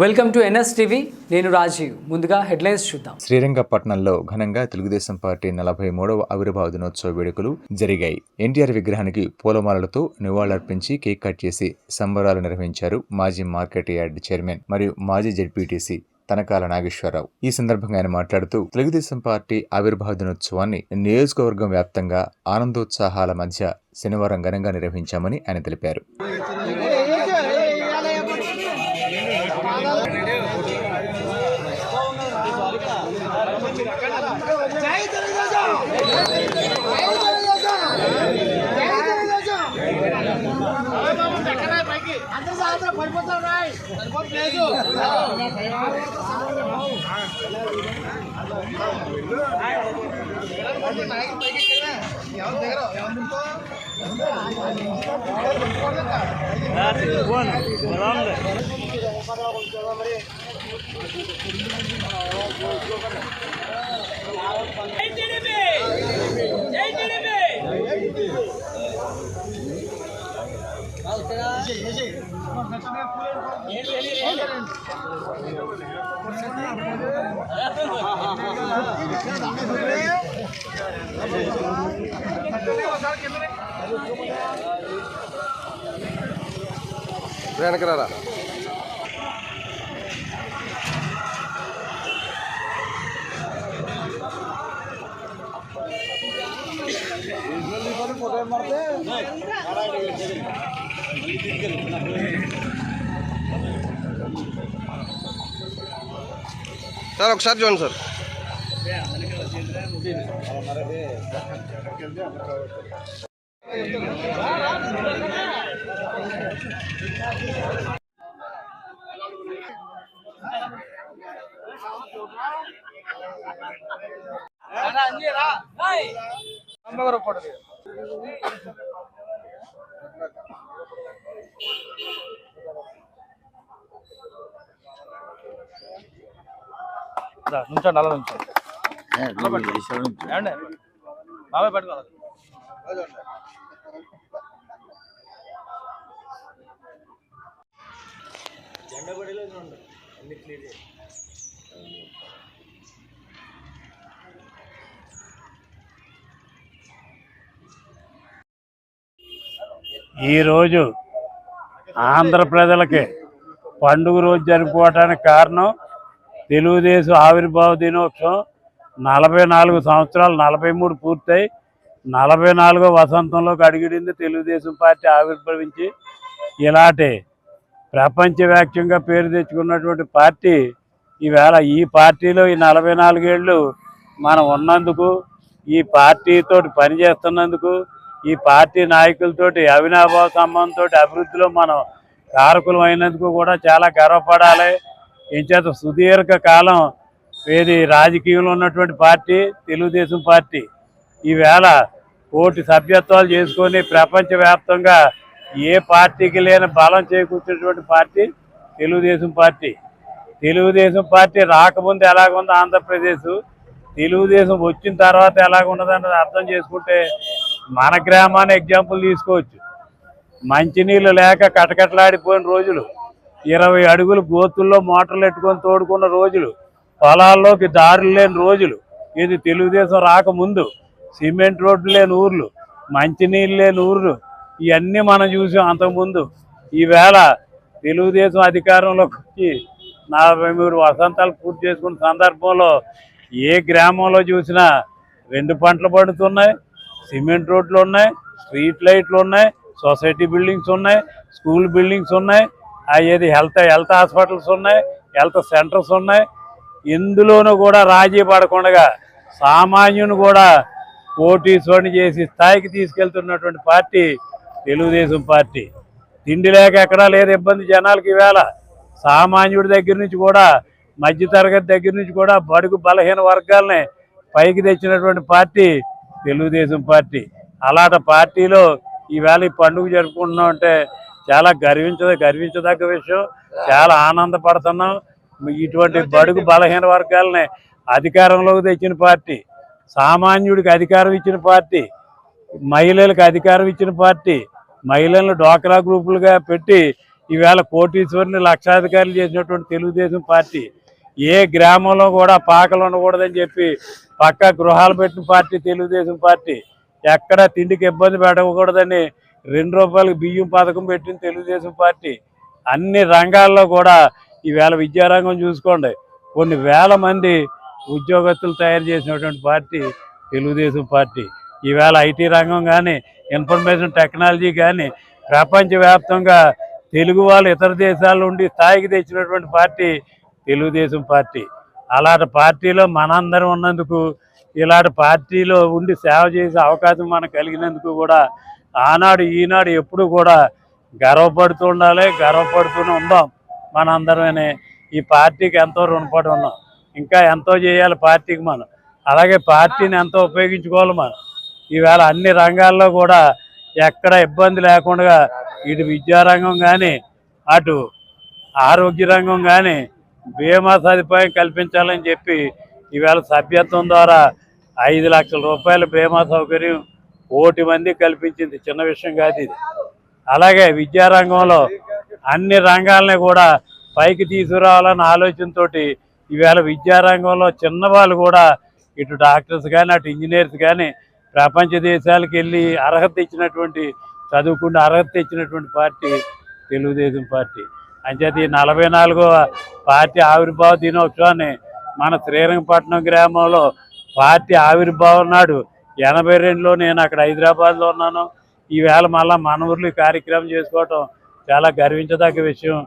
Welcome to NS TV. నేను రాజీవ్. ముందుగా headlines చూద్దాం. శ్రీరంగపట్నంలో ఘనంగా తెలుగుదేశం పార్టీ నలభై మూడవ ఆవిర్భావ దినోత్సవ వేడుకలు జరిగాయి. ఎన్టీఆర్ విగ్రహానికి పూలమాలలతో నివాళులర్పించి కేక్ కట్ చేసి సంబరాలు నిర్వహించారు మాజీ మార్కెట్ యార్డ్ చైర్మన్ మరియు మాజీ జెడ్పీటీసీ తనకాల నాగేశ్వరరావు. ఈ సందర్భంగా ఆయన మాట్లాడుతూ తెలుగుదేశం పార్టీ ఆవిర్భావ దినోత్సవాన్ని నియోజకవర్గం వ్యాప్తంగా ఆనందోత్సాహాల మధ్య శనివారం ఘనంగా నిర్వహించామని ఆయన తెలిపారు. జై తెలుగుదేశం జై తెలుగుదేశం జై తెలుగుదేశం అందరూ సాయంత్రం పడిపోతారు రాయ్ எனக்கு వెనకరారా సార్ ఒకసారి చూడండి సార్. నుంచండి అలా నుంచండి బాబాయ్ పట్టుకోవాలి ఈరోజు ఆంధ్ర ప్రజలకి పండుగ రోజు జరుపుకోవటానికి కారణం తెలుగుదేశం ఆవిర్భావ దినోత్సవం. నలభై నాలుగు సంవత్సరాలు నలభై మూడు పూర్తయి నలభై నాలుగో వసంతంలోకి అడిగిడింది తెలుగుదేశం పార్టీ ఆవిర్భవించి. ఇలాంటి ప్రపంచవ్యాప్తంగా పేరు తెచ్చుకున్నటువంటి పార్టీ ఈవేళ ఈ పార్టీలో ఈ నలభై నాలుగేళ్ళు మనం ఉన్నందుకు ఈ పార్టీతో పనిచేస్తున్నందుకు ఈ పార్టీ నాయకులతోటి అవినాభావ సంబంధంతో అభివృద్ధిలో మనం కారకులం అయినందుకు కూడా చాలా గర్వపడాలి. ఇంచేత సుదీర్ఘ కాలం ఏది రాజకీయంలో ఉన్నటువంటి పార్టీ తెలుగుదేశం పార్టీ. ఈవేళ కోటి సభ్యత్వాలు చేసుకొని ప్రపంచవ్యాప్తంగా ఏ పార్టీకి లేని బలం చేకూర్చినటువంటి party Telugu Desam party. Telugu Desam party రాకముందు ఎలాగుందో ఆంధ్రప్రదేశ్. తెలుగుదేశం వచ్చిన తర్వాత ఎలాగున్నదన్నది అర్థం చేసుకుంటే మన గ్రామాన్ని ఎగ్జాంపుల్ తీసుకోవచ్చు. మంచినీళ్ళు లేక కటకటలాడిపోయిన రోజులు. ఇరవై అడుగులు గోతుల్లో మోటార్లు ఎట్టుకొని తోడుకున్న రోజులు. పొలాల్లోకి దారులు లేని రోజులు. ఇది తెలుగుదేశం రాకముందు. సిమెంట్ రోడ్లు లేని ఊర్లు. మంచినీళ్ళు లేని ఊర్లు. ఇవన్నీ మనం చూసాం అంతకుముందు. ఈవేళ తెలుగుదేశం అధికారంలోకి వచ్చి నలభై మూడు వసంతాలు పూర్తి చేసుకున్న సందర్భంలో ఏ గ్రామంలో చూసినా రెండు పంటలు పడుతున్నాయి. సిమెంట్ రోడ్లు ఉన్నాయి స్ట్రీట్ లైట్లు ఉన్నాయి సొసైటీ బిల్డింగ్స్ ఉన్నాయి స్కూల్ బిల్డింగ్స్ ఉన్నాయి అయ్యేది హెల్త్ హెల్త్ హాస్పిటల్స్ ఉన్నాయి హెల్త్ సెంటర్స్ ఉన్నాయి. ఇందులోనూ కూడా రాజీ పడకుండా సామాన్యుని కూడా కోటీశ్వరుని చేసి స్థాయికి తీసుకెళ్తున్నటువంటి పార్టీ తెలుగుదేశం పార్టీ. తిండి లేక ఎక్కడా లేదు ఇబ్బంది జనాలకి ఈవేళ. సామాన్యుడి దగ్గర నుంచి కూడా మధ్యతరగతి దగ్గర నుంచి కూడా బడుగు బలహీన వర్గాలని పైకి తెచ్చినటువంటి పార్టీ తెలుగుదేశం పార్టీ. అలాంటి పార్టీలో ఈవేళ ఈ పండుగ జరుపుకుంటున్నాం అంటే చాలా గర్వించ గర్వించదగ్గ విషయం. చాలా ఆనందపడుతున్నాం. ఇటువంటి బడుగు బలహీన వర్గాలని అధికారంలోకి తెచ్చిన పార్టీ సామాన్యుడికి అధికారం ఇచ్చిన పార్టీ మహిళలకు అధికారం ఇచ్చిన పార్టీ మహిళలను డోక్రా గ్రూపులుగా పెట్టి ఈవేళ కోటీశ్వరిని లక్షాధికారులు చేసినటువంటి తెలుగుదేశం పార్టీ. ఏ గ్రామంలో కూడా పాకలు ఉండకూడదని చెప్పి పక్కా గృహాలు పెట్టిన పార్టీ తెలుగుదేశం పార్టీ. ఎక్కడ తిండికి ఇబ్బంది పెట్టకూడదని రెండు రూపాయలకు బియ్యం పథకం పెట్టిన తెలుగుదేశం పార్టీ. అన్ని రంగాల్లో కూడా ఈవేళ విద్యారంగం చూసుకోండి. కొన్ని వేల మంది ఉద్యోగస్తులు తయారు చేసినటువంటి పార్టీ తెలుగుదేశం పార్టీ. ఈవేళ ఐటీ రంగం కానీ ఇన్ఫర్మేషన్ టెక్నాలజీ కానీ ప్రపంచవ్యాప్తంగా తెలుగు వాళ్ళు ఇతర దేశాల నుండి స్థాయికి తెచ్చినటువంటి పార్టీ తెలుగుదేశం పార్టీ. అలాంటి పార్టీలో మనందరం ఉన్నందుకు ఇలాంటి పార్టీలో ఉండి సేవ చేసే అవకాశం మనకు కలిగినందుకు కూడా ఆనాడు ఈనాడు ఎప్పుడు కూడా గర్వపడుతూ ఉండాలి గర్వపడుతూనే ఉందాం. మనందరమే ఈ పార్టీకి ఎంతో రుణపడి ఉన్నాం. ఇంకా ఎంతో చేయాలి పార్టీకి మనం. అలాగే పార్టీని ఎంతో ఉపయోగించుకోవాలి మనం. ఈవేళ అన్ని రంగాల్లో కూడా ఎక్కడ ఇబ్బంది లేకుండా ఇటు విద్యారంగం కానీ అటు ఆరోగ్య రంగం కానీ బీమా సదుపాయం కల్పించాలని చెప్పి ఈవేళ సభ్యత్వం ద్వారా ఐదు లక్షల రూపాయల బీమా సౌకర్యం కోటి మంది కల్పించింది. చిన్న విషయం కాదు ఇది. అలాగే విద్యారంగంలో అన్ని రంగాలని కూడా పైకి తీసుకురావాలన్న ఆలోచనతోటి ఈవేళ విద్యారంగంలో చిన్నవాళ్ళు కూడా ఇటు డాక్టర్స్ కానీ అటు ఇంజనీర్స్ కానీ ప్రపంచ దేశాలకు వెళ్ళి అర్హత ఇచ్చినటువంటి చదువుకుండా అర్హత ఇచ్చినటువంటి పార్టీ తెలుగుదేశం పార్టీ. అంచేత ఈ నలభై నాలుగో పార్టీ ఆవిర్భావ దినోత్సవాన్ని మన శ్రీరంగపట్నం గ్రామంలో పార్టీ ఆవిర్భావం నాడు ఎనభై రెండులో నేను అక్కడ హైదరాబాద్లో ఉన్నాను. ఈవేళ మళ్ళా మన ఊర్లో కార్యక్రమం చేసుకోవటం చాలా గర్వించదగ్గ విషయం.